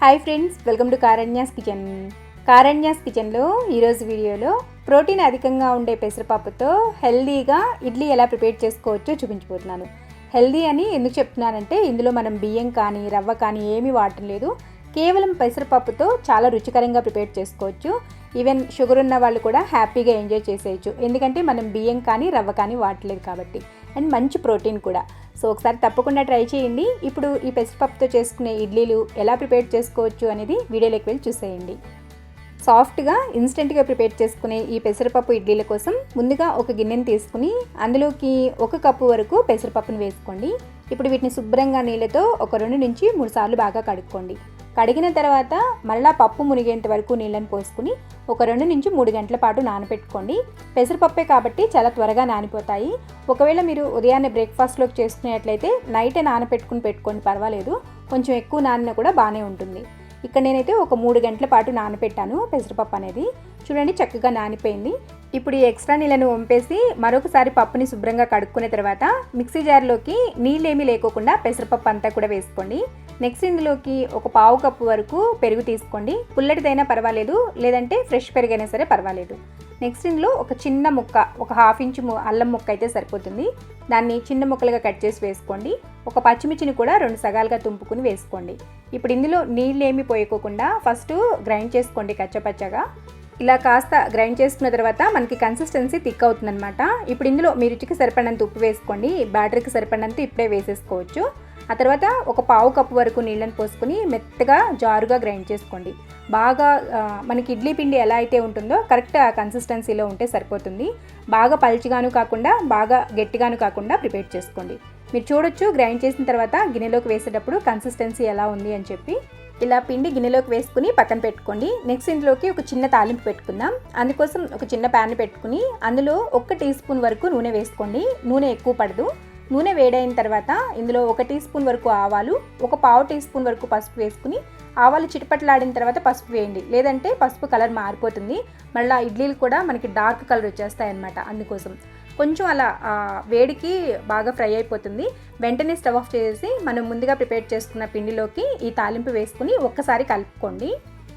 Hi friends welcome to Karanya's kitchen Karanya's కిచెన్లో ఈరోజు వీడియోలో ప్రోటీన్ అధికంగా ఉండే పెసరపప్పుతో హెల్దీగా ఇడ్లీ ఎలా ప్రిపేర్ చేసుకోవచ్చో చూపించబోతున్నాను. హెల్దీ అని ఎందుకు చెప్తున్నానంటే ఇందులో మనం బియ్యం కానీ రవ్వ కానీ ఏమీ వాడటం లేదు. కేవలం పెసరపప్పుతో చాలా రుచికరంగా ప్రిపేర్ చేసుకోవచ్చు. ఈవెన్ షుగర్ ఉన్న వాళ్ళు కూడా హ్యాపీగా ఎంజాయ్ చేసేయచ్చు. ఎందుకంటే మనం బియ్యం కానీ రవ్వ కానీ వాడలేదు కాబట్టి. అండ్ మంచి ప్రోటీన్ కూడా. సో ఒకసారి తప్పకుండా ట్రై చేయండి. ఇప్పుడు ఈ పెసరపప్పుతో చేసుకునే ఇడ్లీలు ఎలా ప్రిపేర్ చేసుకోవచ్చు అనేది వీడియోలోకి వెళ్ళి చూసేయండి. సాఫ్ట్గా ఇన్స్టెంట్గా ప్రిపేర్ చేసుకునే ఈ పెసరపప్పు ఇడ్లీల కోసం ముందుగా ఒక గిన్నెని తీసుకుని అందులోకి ఒక కప్పు వరకు పెసరపప్పును వేసుకోండి. ఇప్పుడు వీటిని శుభ్రంగా నీళ్ళతో ఒక రెండు నుంచి మూడు సార్లు బాగా కడుక్కోండి. కడిగిన తర్వాత మళ్ళా పప్పు మునిగేంత వరకు నీళ్ళని పోసుకుని ఒక రెండు నుంచి మూడు గంటల పాటు నానబెట్టుకోండి పెసరపప్పే కాబట్టి చాలా త్వరగా నానిపోతాయి. ఒకవేళ మీరు ఉదయాన్నే బ్రేక్ఫాస్ట్లోకి చేసుకునేట్లయితే నైటే నానబెట్టుకుని పెట్టుకోండి పర్వాలేదు. కొంచెం ఎక్కువ నానిన కూడా బాగానే ఉంటుంది. ఇక్కడ నేనైతే ఒక మూడు గంటల పాటు నానబెట్టాను పెసరపప్పు అనేది. చూడండి చక్కగా నానిపోయింది. ఇప్పుడు ఈ ఎక్స్ట్రా నీళ్ళను వంపేసి మరొకసారి పప్పుని శుభ్రంగా కడుక్కున్న తర్వాత మిక్సీ జార్లోకి నీళ్ళేమీ లేకోకుండా పెసరపప్పు అంతా కూడా వేసుకోండి. నెక్స్ట్ ఇందులోకి ఒక పావు కప్పు వరకు పెరుగు తీసుకోండి. పుల్లటిదైనా పర్వాలేదు లేదంటే ఫ్రెష్ పెరుగైనా సరే పర్వాలేదు. నెక్స్ట్ ఇందులో ఒక చిన్న ముక్క ఒక హాఫ్ ఇంచ్ ము- అల్లం ముక్క అయితే సరిపోతుంది. దాన్ని చిన్న ముక్కలుగా కట్ చేసి వేసుకోండి. ఒక పచ్చిమిర్చిని కూడా రెండు సగాలుగా తుంపుకుని వేసుకోండి. ఇప్పుడు ఇందులో నీళ్ళు ఏమి పోయకోకుండా ఫస్ట్ గ్రైండ్ చేసుకోండి కచ్చపచ్చగా. ఇలా కాస్త గ్రైండ్ చేసుకున్న తర్వాత మనకి కన్సిస్టెన్సీ థిక్ అవుతుందన్నమాట. ఇప్పుడు ఇందులో మీ రుచికి సరిపడినంత ఉప్పు వేసుకోండి. బ్యాటరీకి సరిపడినంత ఇప్పుడే వేసేసుకోవచ్చు. ఆ తర్వాత ఒక పావు కప్పు వరకు నీళ్ళని పోసుకుని మెత్తగా జారుగా గ్రైండ్ చేసుకోండి. బాగా మనకి ఇడ్లీ పిండి ఎలా అయితే ఉంటుందో కరెక్ట్ ఆ కన్సిస్టెన్సీలో ఉంటే సరిపోతుంది. బాగా పల్చిగాను కాకుండా బాగా గట్టిగాను కాకుండా ప్రిపేర్ చేసుకోండి. మీరు చూడొచ్చు గ్రైండ్ చేసిన తర్వాత గిన్నెలోకి వేసేటప్పుడు కన్సిస్టెన్సీ ఎలా ఉంది అని చెప్పి. ఇలా పిండి గిన్నెలోకి వేసుకుని పక్కన పెట్టుకోండి. నెక్స్ట్ ఇందులోకి ఒక చిన్న తాలింపు పెట్టుకుందాం. అందుకోసం ఒక చిన్న ప్యాన్ పెట్టుకుని అందులో ఒక టీ స్పూన్ వరకు నూనె వేసుకోండి. నూనె ఎక్కువ పడదు. నూనె వేడైన తర్వాత ఇందులో ఒక టీ స్పూన్ వరకు ఆవాలు ఒక పావు టీ స్పూన్ వరకు పసుపు వేసుకుని ఆవాలు చిటపట్లాడిన తర్వాత పసుపు వేయండి. లేదంటే పసుపు కలర్ మారిపోతుంది. మళ్ళీ ఇడ్లీలు కూడా మనకి డార్క్ కలర్ వచ్చేస్తాయి అన్నమాట అందుకోసం. కొంచెం అలా వేడికి బాగా ఫ్రై అయిపోతుంది. వెంటనే స్టవ్ ఆఫ్ చేసి మనం ముందుగా ప్రిపేర్ చేసుకున్న పిండిలోకి ఈ తాలింపు వేసుకుని ఒక్కసారి కలుపుకోండి.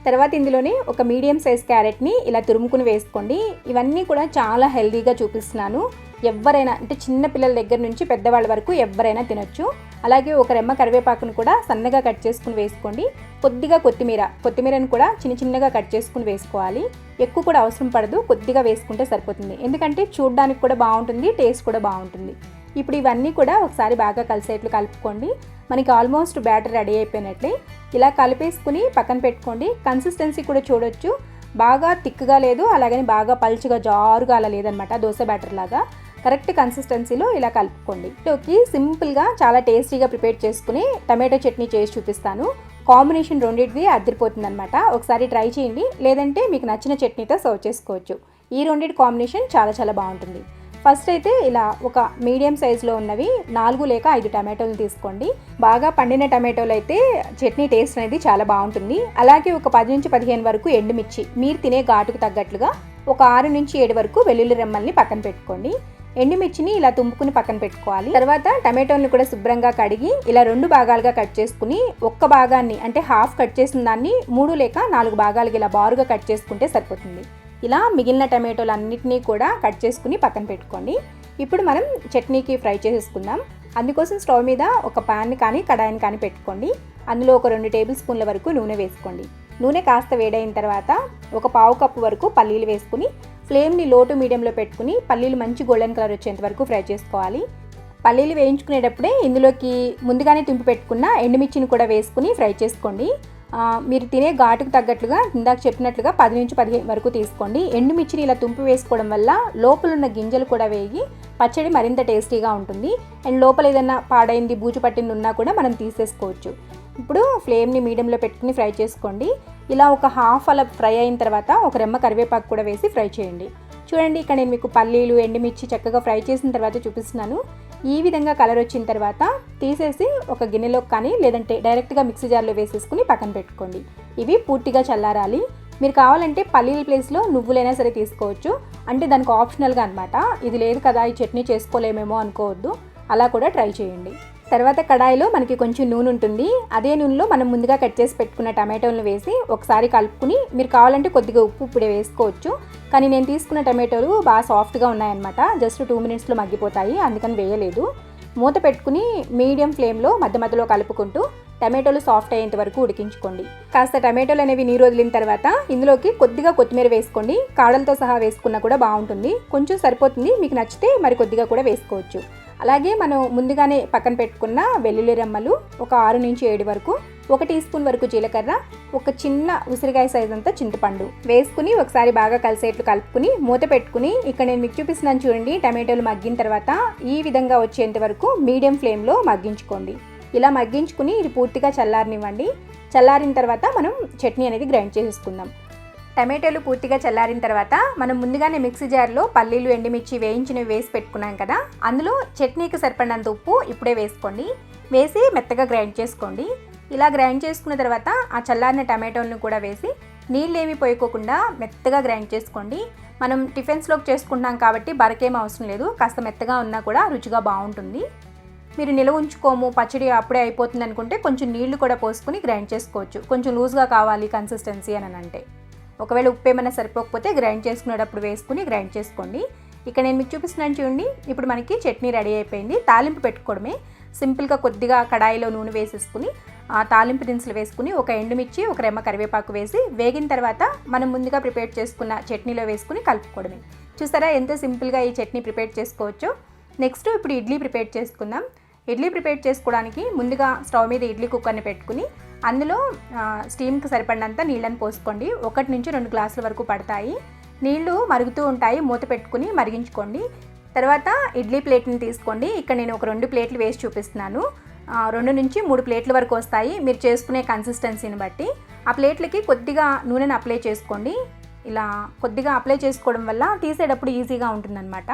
తర్వాత ఇందులోనే ఒక మీడియం సైజ్ క్యారెట్ని ఇలా తురుముకుని వేసుకోండి. ఇవన్నీ కూడా చాలా హెల్దీగా చూపిస్తున్నాను. ఎవరైనా అంటే చిన్న పిల్లల దగ్గర నుంచి పెద్దవాళ్ళ వరకు ఎవరైనా తినొచ్చు. అలాగే ఒక రెమ్మ కరివేపాకును కూడా సన్నగా కట్ చేసుకుని వేసుకోండి. కొద్దిగా కొత్తిమీర కొత్తిమీరను కూడా చిన్న చిన్నగా కట్ చేసుకుని వేసుకోవాలి. ఎక్కువ కూడా అవసరం పడదు కొద్దిగా వేసుకుంటే సరిపోతుంది. ఎందుకంటే చూడడానికి కూడా బాగుంటుంది టేస్ట్ కూడా బాగుంటుంది. ఇప్పుడు ఇవన్నీ కూడా ఒకసారి బాగా కలిసేట్లు కలుపుకోండి. మనకి ఆల్మోస్ట్ బ్యాటర్ రెడీ అయిపోయినట్లే. ఇలా కలిపేసుకుని పక్కన పెట్టుకోండి. కన్సిస్టెన్సీ కూడా చూడొచ్చు. బాగా థిక్గా లేదు అలాగని బాగా పల్చగా జారుగా అలా లేదనమాట దోశ బ్యాటర్ లాగా కరెక్ట్ కన్సిస్టెన్సీలో ఇలా కలుపుకోండి. టోకి సింపుల్గా చాలా టేస్టీగా ప్రిపేర్ చేసుకుని టమాటో చట్నీ చేసి చూపిస్తాను. కాంబినేషన్ రెండింటిది అద్దరిపోతుంది అనమాట ఒకసారి ట్రై చేయండి. లేదంటే మీకు నచ్చిన చట్నీతో సర్వ్ చేసుకోవచ్చు. ఈ రెండింటి కాంబినేషన్ చాలా చాలా బాగుంటుంది. ఫస్ట్ అయితే ఇలా ఒక మీడియం సైజులో ఉన్నవి నాలుగు లేక ఐదు టమాటోలు తీసుకోండి. బాగా పండిన టమాటోలు అయితే చట్నీ టేస్ట్ అనేది చాలా బాగుంటుంది. అలాగే ఒక పది నుంచి పదిహేను వరకు ఎండుమిర్చి. మీరు తినే ఘాటుకు తగ్గట్లుగా ఒక ఆరు నుంచి ఏడు వరకు వెల్లుల్లి రెమ్మల్ని పక్కన పెట్టుకోండి. ఎండుమిర్చిని ఇలా తుంపుకుని పక్కన పెట్టుకోవాలి. తర్వాత టమాటోని కూడా శుభ్రంగా కడిగి ఇలా రెండు భాగాలుగా కట్ చేసుకుని ఒక్క భాగాన్ని అంటే హాఫ్ కట్ చేసిన దాన్ని మూడు లేక నాలుగు భాగాలుగా ఇలా బారుగా కట్ చేసుకుంటే సరిపోతుంది. ఇలా మిగిలిన టమాటోలు అన్నిటినీ కూడా కట్ చేసుకుని పక్కన పెట్టుకోండి. ఇప్పుడు మనం చట్నీకి ఫ్రై చేసేసుకుందాం. అందుకోసం స్టవ్ మీద ఒక పాన్ని కానీ కడాయిని కానీ పెట్టుకోండి. అందులో ఒక రెండు టేబుల్ స్పూన్ల వరకు నూనె వేసుకోండి. నూనె కాస్త వేడైన తర్వాత ఒక పావు కప్పు వరకు పల్లీలు వేసుకుని ఫ్లేమ్ని లో టు మీడియంలో పెట్టుకుని పల్లీలు మంచి గోల్డెన్ కలర్ వచ్చేంత వరకు ఫ్రై చేసుకోవాలి. పల్లీలు వేయించుకునేటప్పుడే ఇందులోకి ముందుగానే తుంపి పెట్టుకున్న ఎండుమిర్చిని కూడా వేసుకుని ఫ్రై చేసుకోండి. మీరు తినే ఘాటుకు తగ్గట్లుగా ఇందాక చెప్పినట్లుగా పది నుంచి పదిహేను వరకు తీసుకోండి. ఎండుమిర్చిని ఇలా తుంపి వేసుకోవడం వల్ల లోపల ఉన్న గింజలు కూడా వేగి పచ్చడి మరింత టేస్టీగా ఉంటుంది. అండ్ లోపల ఏదైనా పాడైంది బూజు పట్టింది ఉన్నా కూడా మనం తీసేసుకోవచ్చు. ఇప్పుడు ఫ్లేమ్ని మీడియంలో పెట్టుకుని ఫ్రై చేసుకోండి. ఇలా ఒక హాఫ్ అలా ఫ్రై అయిన తర్వాత ఒక రెమ్మ కరివేపాకు కూడా వేసి ఫ్రై చేయండి. చూడండి ఇక్కడ నేను మీకు పల్లీలు ఎండుమిర్చి చక్కగా ఫ్రై చేసిన తర్వాత చూపిస్తున్నాను. ఈ విధంగా కలర్ వచ్చిన తర్వాత తీసేసి ఒక గిన్నెలోకి కానీ లేదంటే డైరెక్ట్గా మిక్సీ జార్లో వేసేసుకుని పక్కన పెట్టుకోండి. ఇవి పూర్తిగా చల్లారాలి. మీరు కావాలంటే పల్లీల ప్లేస్లో నువ్వులైనా సరే తీసుకోవచ్చు. అంటే దానికి ఆప్షనల్గా అనమాట ఇది లేదు కదా ఈ చట్నీ చేసుకోలేమేమో అనుకోవద్దు. అలా కూడా ట్రై చేయండి. తర్వాత కడాయిలో మనకి కొంచెం నూనె ఉంటుంది. అదే నూనెలో మనం ముందుగా కట్ చేసి పెట్టుకున్న టమాటోలను వేసి ఒకసారి కలుపుకుని మీరు కావాలంటే కొద్దిగా ఉప్పు ఇప్పుడే వేసుకోవచ్చు. కానీ నేను తీసుకున్న టమాటోలు బాగా సాఫ్ట్గా ఉన్నాయన్నమాట. జస్ట్ టూ మినిట్స్లో మగ్గిపోతాయి అందుకని వేయలేదు. మూత పెట్టుకుని మీడియం ఫ్లేమ్లో మధ్య మధ్యలో కలుపుకుంటూ టమాటోలు సాఫ్ట్ అయ్యేంత వరకు ఉడికించుకోండి. కాస్త టమాటోలు అనేవి నీరు వదిలిన తర్వాత ఇందులోకి కొద్దిగా కొత్తిమీర వేసుకోండి. కాడలతో సహా వేసుకున్నా కూడా బాగుంటుంది. కొంచెం సరిపోతుంది. మీకు నచ్చితే మరి కొద్దిగా కూడా వేసుకోవచ్చు. అలాగే మనం ముందుగానే పక్కన పెట్టుకున్న వెల్లుల్లి రెమ్మలు ఒక ఆరు నుంచి ఏడు వరకు ఒక టీ స్పూన్ వరకు జీలకర్ర ఒక చిన్న ఉసిరికాయ సైజ్ అంతా చింతపండు వేసుకుని ఒకసారి బాగా కలిసేట్లు కలుపుకుని మూత పెట్టుకుని ఇక్కడ నేను మీకు చూపిస్తున్నాను చూడండి టమాటోలు మగ్గిన తర్వాత ఈ విధంగా వచ్చేంత వరకు మీడియం ఫ్లేమ్లో మగ్గించుకోండి. ఇలా మగ్గించుకుని ఇది పూర్తిగా చల్లారనివ్వండి. చల్లారిన తర్వాత మనం చట్నీ అనేది గ్రైండ్ చేసేసుకుందాం. టమాటోలు పూర్తిగా చల్లారిన తర్వాత మనం ముందుగానే మిక్సీ జార్లో పల్లీలు ఎండుమిర్చి వేయించినవి వేసి పెట్టుకున్నాం కదా. అందులో చట్నీకి సరిపడినంత ఉప్పు ఇప్పుడే వేసుకోండి. వేసి మెత్తగా గ్రైండ్ చేసుకోండి. ఇలా గ్రైండ్ చేసుకున్న తర్వాత ఆ చల్లారిన టమాటోలను కూడా వేసి నీళ్ళు ఏమి పోయకోకుండా మెత్తగా గ్రైండ్ చేసుకోండి. మనం టిఫిన్స్లోకి చేసుకుంటున్నాం కాబట్టి బరకేం అవసరం లేదు. కాస్త మెత్తగా ఉన్నా కూడా రుచిగా బాగుంటుంది. మీరు నిల్వ ఉంచుకోము పచ్చడి అప్పుడే అయిపోతుంది అనుకుంటే కొంచెం నీళ్ళు కూడా పోసుకుని గ్రైండ్ చేసుకోవచ్చు. కొంచెం లూజ్గా కావాలి కన్సిస్టెన్సీ అని అంటే. ఒకవేళ ఉప్పు ఏమైనా సరిపోకపోతే గ్రైండ్ చేసుకునేటప్పుడు వేసుకుని గ్రైండ్ చేసుకోండి. ఇక్కడ నేను మీకు చూపిస్తున్నాను చూడండి. ఇప్పుడు మనకి చట్నీ రెడీ అయిపోయింది. తాలింపు పెట్టుకోవడమే. సింపుల్గా కొద్దిగా కడాయిలో నూనె వేసేసుకుని ఆ తాలింపు దినుసులు వేసుకుని ఒక ఎండుమిర్చి ఒక రెమ్మ కరివేపాకు వేసి వేగిన తర్వాత మనం ముందుగా ప్రిపేర్ చేసుకున్న చట్నీలో వేసుకుని కలుపుకోవడమే. చూసారా ఎంత సింపుల్గా ఈ చట్నీ ప్రిపేర్ చేసుకోవచ్చు? నెక్స్ట్ ఇప్పుడు ఇడ్లీ ప్రిపేర్ చేసుకుందాం. ఇడ్లీ ప్రిపేర్ చేసుకోవడానికి ముందుగా స్టవ్ మీద ఇడ్లీ కుక్కర్ని పెట్టుకుని అందులో స్టీమ్కి సరిపడినంత నీళ్ళని పోసుకోండి. ఒకటి నుంచి రెండు గ్లాసుల వరకు పడతాయి. నీళ్ళు మరుగుతూ ఉంటాయి. మూత పెట్టుకుని మరిగించుకోండి. తర్వాత ఇడ్లీ ప్లేట్ని తీసుకోండి. ఇక్కడ నేను ఒక రెండు ప్లేట్లు వేసి చూపిస్తున్నాను. రెండు నుంచి మూడు ప్లేట్ల వరకు వస్తాయి. మీరు చేసుకునే కన్సిస్టెన్సీని బట్టి. ఆ ప్లేట్లకి కొద్దిగా నూనెను అప్లై చేసుకోండి. ఇలా కొద్దిగా అప్లై చేసుకోవడం వల్ల తీసేటప్పుడు ఈజీగా ఉంటుందన్నమాట.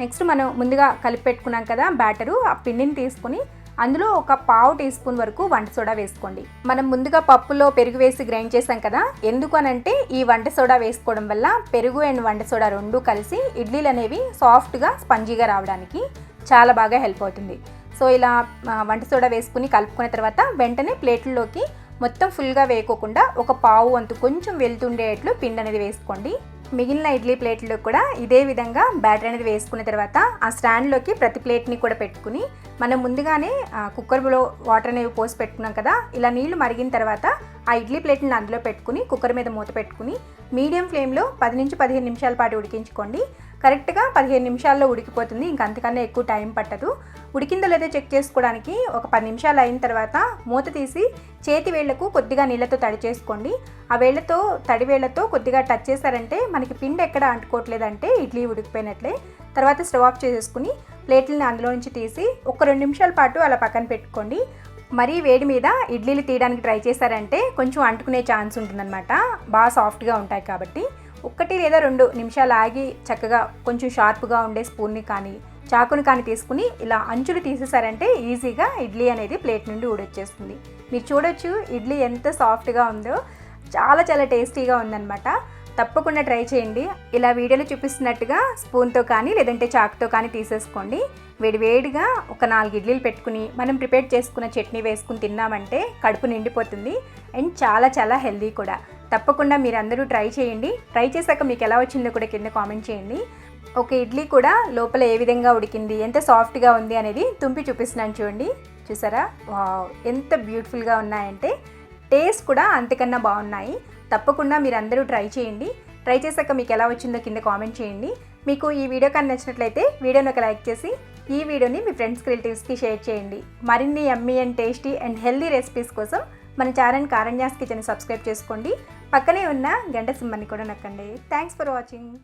నెక్స్ట్ మనం ముందుగా కలిపి పెట్టుకున్నాం కదా బ్యాటరు. ఆ పిండిని తీసుకుని అందులో ఒక పావు టీ స్పూన్ వరకు వంట సోడా వేసుకోండి. మనం ముందుగా పప్పులో పెరుగు వేసి గ్రైండ్ చేసాం కదా ఎందుకు అనంటే ఈ వంట సోడా వేసుకోవడం వల్ల పెరుగు అండ్ వంట సోడా రెండు కలిసి ఇడ్లీలు అనేవి సాఫ్ట్గా స్పంజీగా రావడానికి చాలా బాగా హెల్ప్ అవుతుంది. సో ఇలా వంట సోడా వేసుకుని కలుపుకున్న తర్వాత వెంటనే ప్లేట్లలోకి మొత్తం ఫుల్గా వేయకోకుండా ఒక పావు వంతు కొంచెం వెళ్తుండేట్లు పిండి అనేది వేసుకోండి. మిగిలిన ఇడ్లీ ప్లేట్లో కూడా ఇదే విధంగా బ్యాటర్ అనేది వేసుకున్న తర్వాత ఆ స్టాండ్లోకి ప్రతి ప్లేట్ని కూడా పెట్టుకుని మనం ముందుగానే కుక్కర్లో వాటర్ అనేవి పోసి పెట్టుకున్నాం కదా ఇలా నీళ్ళు మరిగిన తర్వాత ఆ ఇడ్లీ ప్లేట్ని అందులో పెట్టుకుని కుక్కర్ మీద మూత పెట్టుకుని మీడియం ఫ్లేమ్లో పది నుంచి పదిహేను నిమిషాల పాటు ఉడికించుకోండి. కరెక్ట్గా పదిహేను నిమిషాల్లో ఉడికిపోతుంది. ఇంక అంతకన్నా ఎక్కువ టైం పట్టదు. ఉడికిందో లేదో చెక్ చేసుకోవడానికి ఒక పది నిమిషాలు అయిన తర్వాత మూత తీసి చేతి వేళ్ళకు కొద్దిగా నీళ్ళతో తడి చేసుకోండి. ఆ వేళ్ళతో తడి వేళ్ళతో కొద్దిగా టచ్ చేశారంటే మనకి పిండి ఎక్కడ అంటుకోవట్లేదంటే ఇడ్లీ ఉడికిపోయినట్లే. తర్వాత స్టవ్ ఆఫ్ చేసేసుకుని ప్లేట్లని అందులో నుంచి తీసి ఒక రెండు నిమిషాల పాటు అలా పక్కన పెట్టుకోండి. మరీ వేడి మీద ఇడ్లీలు తీయడానికి ట్రై చేశారంటే కొంచెం అంటుకునే ఛాన్స్ ఉంటుందన్నమాట. బాగా సాఫ్ట్గా ఉంటాయి కాబట్టి. ఒక్కటి లేదా రెండు నిమిషాలు ఆగి చక్కగా కొంచెం షార్ప్గా ఉండే స్పూన్ని కానీ చాకుని కానీ తీసుకుని ఇలా అంచులు తీసేసారంటే ఈజీగా ఇడ్లీ అనేది ప్లేట్ నుండి ఊడొచ్చేస్తుంది. మీరు చూడొచ్చు ఇడ్లీ ఎంత సాఫ్ట్గా ఉందో చాలా చాలా టేస్టీగా ఉందన్నమాట. తప్పకుండా ట్రై చేయండి. ఇలా వీడియోలో చూపిస్తున్నట్టుగా స్పూన్తో కానీ లేదంటే చాకుతో కానీ తీసేసుకోండి. వేడివేడిగా ఒక నాలుగు ఇడ్లీలు పెట్టుకుని మనం ప్రిపేర్ చేసుకున్న చట్నీ వేసుకుని తిన్నామంటే కడుపు నిండిపోతుంది. అండ్ చాలా చాలా హెల్దీ కూడా. తప్పకుండా మీరు అందరూ ట్రై చేయండి. ట్రై చేశాక మీకు ఎలా వచ్చిందో కూడా కింద కామెంట్ చేయండి. ఒక ఇడ్లీ కూడా లోపల ఏ విధంగా ఉడికింది ఎంత సాఫ్ట్గా ఉంది అనేది తుంపి చూపిస్తున్నాను చూడండి. చూసారా? ఎంత బ్యూటిఫుల్గా ఉన్నాయంటే టేస్ట్ కూడా అంతకన్నా బాగున్నాయి. తప్పకుండా మీరు అందరూ ట్రై చేయండి. ట్రై చేశాక మీకు ఎలా వచ్చిందో కింద కామెంట్ చేయండి. మీకు ఈ వీడియో కానీ నచ్చినట్లయితే వీడియోని ఒక లైక్ చేసి ఈ వీడియోని మీ ఫ్రెండ్స్కి రిలేటివ్స్కి షేర్ చేయండి. మరిన్ని yummy and tasty and healthy recipes కోసం మన ఛానల్ కారణ్యాస్ కిచెన్ సబ్స్క్రైబ్ చేసుకోండి. పక్కనే ఉన్న గంట సింహాన్ని కూడా నొక్కండి. Thanks for watching